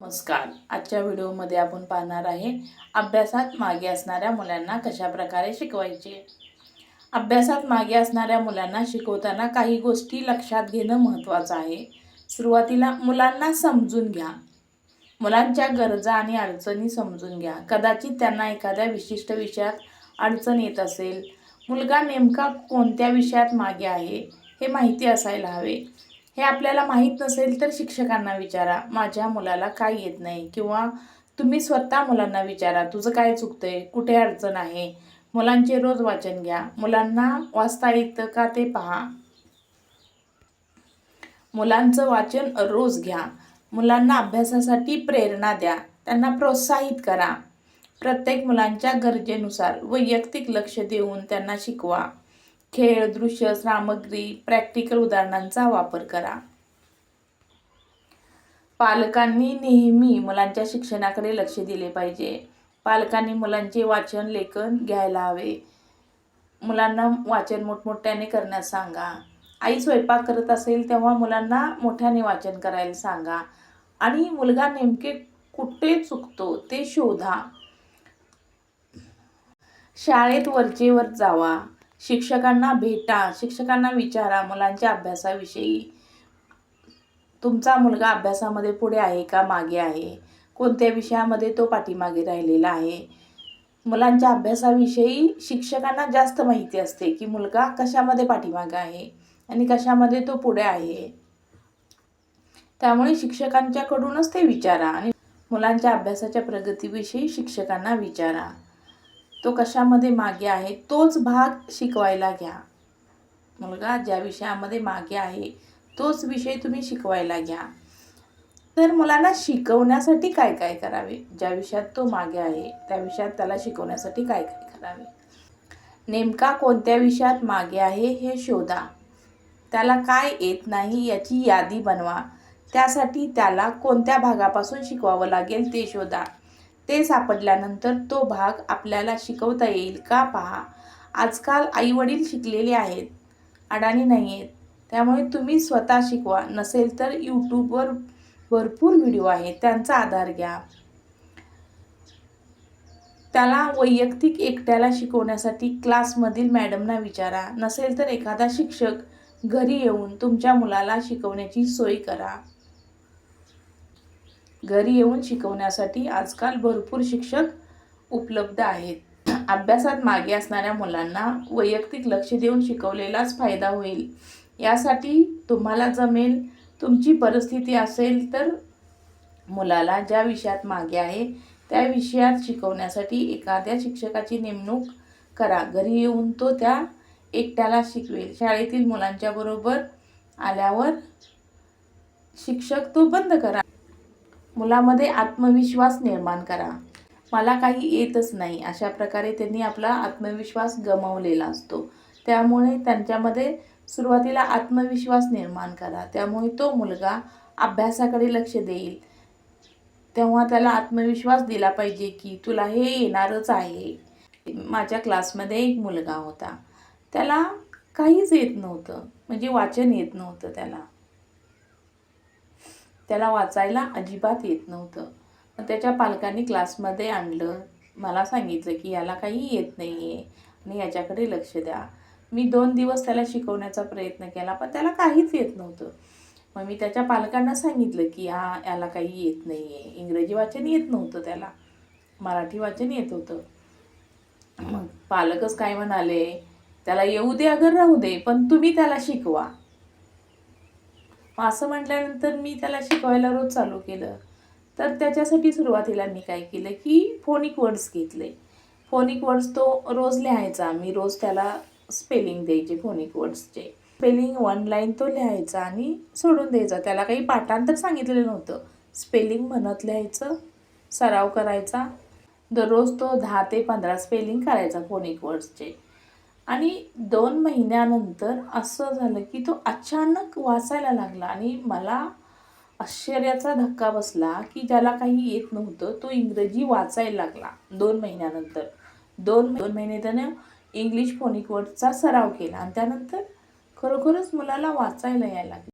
नमस्कार. आजच्या व्हिडिओमध्ये आपण पाहणार आहे अभ्यासात मागे असणाऱ्या मुलांना कशा प्रकारे शिकवायचे? अभ्यासात मागे असणाऱ्या मुलांना शिकवताना काही गोष्टी लक्षात घेणं महत्त्वाचं आहे. सुरुवातीला मुलांना समजून घ्या. मुलांच्या गरजा आणि अडचणी समजून घ्या. कदाचित त्यांना एखाद्या विशिष्ट विषयात अडचण येत असेल. मुलगा नेमका कोणत्या विषयात मागे आहे हे माहिती असायला हवे. हे आपल्याला माहीत नसेल तर शिक्षकांना विचारा. माझ्या मुलाला काय येत नाही. किंवा तुम्ही स्वतः मुलांना विचारा. तुझं काय चुकतंय? कुठे अडचण आहे? मुलांचे रोज वाचन घ्या. मुलांना वाचता येतं का ते पहा. मुलांचं वाचन रोज घ्या. मुलांना अभ्यासासाठी प्रेरणा द्या. त्यांना प्रोत्साहित करा. प्रत्येक मुलांच्या गरजेनुसार वैयक्तिक लक्ष देऊन त्यांना शिकवा. खेळ दृश्य सामग्री प्रॅक्टिकल उदाहरणांचा वापर करा. पालकांनी नेहमी मुलांच्या शिक्षणाकडे लक्ष दिले पाहिजे. पालकांनी मुलांचे वाचन लेखन घ्यायला हवे. मुलांना वाचन मोठमोठ्याने करण्यास सांगा. आई स्वयंपाक करत असेल तेव्हा मुलांना मोठ्याने वाचन करायला सांगा. आणि मुलगा नेमके कुठे चुकतो ते शोधा. शाळेत वरचेवर जावा. शिक्षकांना भेटा शिक्षकांना विचारा मुलांच्या अभ्यासाविषयी. तुमचा मुलगा अभ्यासामध्ये पुढे आहे का मागे आहे? कोणत्या विषयामध्ये तो पाठीमागे राहिलेला आहे? मुलांच्या अभ्यासाविषयी शिक्षकांना जास्त माहिती असते की मुलगा कशामध्ये पाठीमागे आहे आणि कशामध्ये तो पुढे आहे. त्यामुळे शिक्षकांच्याकडूनच ते विचारा आणि मुलांच्या अभ्यासाच्या प्रगतीविषयी शिक्षकांना विचारा. तो कशामध्ये मागे आहे तोच भाग शिकवायला घ्या. मुलगा ज्या विषयामध्ये मागे आहे तोच विषय तुम्ही शिकवायला घ्या. तर मुलांना शिकवण्यासाठी काय काय करावे? ज्या विषयात तो मागे आहे त्या विषयात त्याला शिकवण्यासाठी काय काय करावे? नेमका कोणत्या विषयात मागे आहे हे शोधा. त्याला काय येत नाही याची यादी बनवा. त्यासाठी त्याला कोणत्या भागापासून शिकवावं लागेल ते शोधा. ते सापडल्यानंतर तो भाग आपल्याला शिकवता येईल का पहा. आजकाल आईवडील शिकलेले आहेत. अडाणी नाही आहेत त्यामुळे तुम्ही स्वतः शिकवा. नसेल तर यूट्यूबवर भरपूर व्हिडिओ आहेत. त्यांचा आधार घ्या. त्याला वैयक्तिक एकट्याला शिकवण्यासाठी क्लासमधील मॅडमना विचारा. नसेल तर एखादा शिक्षक घरी येऊन तुमच्या मुलाला शिकवण्याची सोय करा. घरी येऊन शिकवण्यासाठी आजकाल भरपूर शिक्षक उपलब्ध आहेत. अभ्यासात मागे असणाऱ्या मुलांना वैयक्तिक लक्ष देऊन शिकवलेलाच फायदा होईल. यासाठी तुम्हाला जमेल तुमची परिस्थिती असेल तर मुलाला ज्या विषयात मागे आहे त्या विषयात शिकवण्यासाठी एखाद्या शिक्षकाची नेमणूक करा. घरी येऊन तो त्या एकट्याला शिकवेल. शाळेतील मुलांच्या बरोबर आल्यावर शिक्षक तो बंद करा. मुलामध्ये आत्मविश्वास निर्माण करा. मला काही येतच नाही अशा प्रकारे त्यांनी आपला आत्मविश्वास गमावलेला असतो. त्यामुळे त्यांच्यामध्ये सुरुवातीला आत्मविश्वास निर्माण करा. त्यामुळे तो मुलगा अभ्यासाकडे लक्ष देईल. तेव्हा त्याला आत्मविश्वास दिला पाहिजे की तुला हे येणारच आहे. माझ्या क्लासमध्ये एक मुलगा होता. त्याला काहीच येत नव्हतं. म्हणजे वाचन येत नव्हतं त्याला. त्याला वाचायला अजिबात येत नव्हतं. मग त्याच्या पालकांनी क्लासमध्ये आणलं. मला सांगितलं की याला काही येत नाही आहे आणि याच्याकडे लक्ष द्या. मी दोन दिवस त्याला शिकवण्याचा प्रयत्न केला पण त्याला काहीच येत नव्हतं. मग मी त्याच्या पालकांना सांगितलं की हा याला काही येत नाही आहे इंग्रजी वाचन येत नव्हतं त्याला. मराठी वाचन येत होतं. मग पालकच काय म्हणाले? त्याला येऊ दे अगर राहू दे पण तुम्ही त्याला शिकवा. मग असं म्हटल्यानंतर मी त्याला शिकवायला रोज चालू केलं. तर त्याच्यासाठी सुरुवातीला मी काय केलं की फोनिक वर्ड्स घेतले. फोनिक वर्ड्स तो रोज लिहायचा. मी रोज त्याला स्पेलिंग द्यायचे फोनिक वर्ड्सचे स्पेलिंग वन लाईन तो लिहायचा आणि सोडून द्यायचा. त्याला काही पाठांतर सांगितलेलं नव्हतं. स्पेलिंग म्हणत लिहायचं सराव करायचा. दररोज तो दहा ते पंधरा स्पेलिंग करायचा फोनिक वर्ड्सचे आणि दोन महिन्यानंतर असं झालं की तो अचानक वाचायला लागला आणि मला आश्चर्याचा धक्का बसला की ज्याला काही येत नव्हतं तो इंग्रजी वाचायला लागला दोन महिन्यानंतर. दोन दोन महिने त्यानं इंग्लिश फोनिक वर्डचा सराव केला आणि त्यानंतर खरोखरच मुलाला वाचायला यायला लागलं.